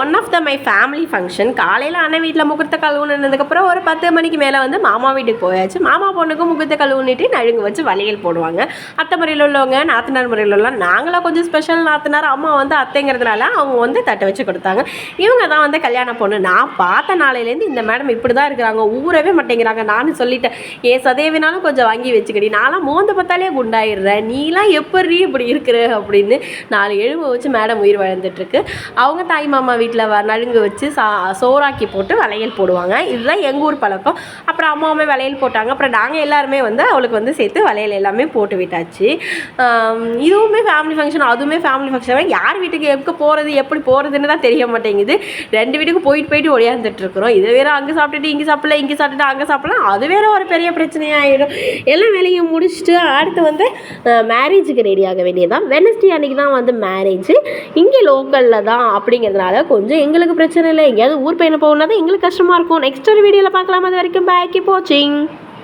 One of the my family function காலையில் அண்ணன் வீட்டில் முகூர்த்த கழுவுனதுக்கப்புறம் ஒரு பத்து மணிக்கு மேலே வந்து மாமா வீட்டுக்கு போயாச்சு. மாமா பொண்ணுக்கும் முகூர்த்த கழுவுனிட்டு நழுங்கு வச்சு வளையல் போடுவாங்க. அத்தை முறையில் உள்ளவங்க நாத்தனார் முறையில் உள்ள நாங்களாம் கொஞ்சம் ஸ்பெஷல் நாத்தனார் அம்மா வந்து அத்தைங்கிறதுனால அவங்க வந்து தட்டை வச்சு கொடுத்தாங்க. இவங்க தான் வந்து கல்யாண பொண்ணு. நான் பார்த்த நாளையிலேருந்து இந்த மேடம் இப்படி தான் இருக்கிறாங்க. ஊறவே மாட்டேங்கிறாங்க. நானும் சொல்லிட்டேன் ஏ சதேவினாலும் கொஞ்சம் வாங்கி வச்சுக்கடி. நான்லாம் மோந்து பார்த்தாலே குண்டாயிடுறேன் நீலாம் எப்படி இப்படி இருக்கிற? அப்படின்னு நாலு எழுப வச்சு மேடம் உயிர் வாழ்ந்துட்டுருக்கு. அவங்க தாய் மாமா வீட்டில் நலுங்கு வச்சு சா சோறாக்கி போட்டு வளையல் போடுவாங்க. இதுதான் எங்கள் ஊர் பழக்கம். அப்புறம் அம்மாவுமே வளையல் போட்டாங்க. அப்புறம் நாங்கள் எல்லாருமே வந்து அவளுக்கு வந்து சேர்த்து வளையல் எல்லாமே போட்டு விட்டாச்சு. இதுவுமே ஃபேமிலி ஃபங்க்ஷன் அதுவுமே ஃபேமிலி ஃபங்க்ஷன் யார் வீட்டுக்கு எப்போ போகிறது எப்படி போகிறதுன்னு தான் தெரிய மாட்டேங்குது. ரெண்டு வீட்டுக்கு போயிட்டு போயிட்டு ஒடியாந்துட்டு இருக்கிறோம். இது வேறு அங்கே சாப்பிட்டுட்டு இங்கே சாப்பிடல இங்கே சாப்பிட்டுட்டு அங்கே சாப்பிடலாம் அது வேற ஒரு பெரிய பிரச்சனையாகிடும் எல்லா வேலையும் முடிச்சுட்டு அடுத்து வந்து மேரேஜுக்கு ரெடி ஆக வேண்டியதான் வெனஸ்டே அன்னைக்கு தான் வந்து மேரேஜ் இங்கே லோக்கலில் தான் அப்படிங்கிறதுனால கொஞ்சம் எங்களுக்கு பிரச்சனை இல்லை. எங்கேயாவது ஊர் பயணம் போகணுன்னா தான் எங்களுக்கு கஷ்டமாக இருக்கும். நெக்ஸ்ட் ஒரு வீடியோவில் பார்க்கலாம். அது வரைக்கும் பேக்கி போச்சிங்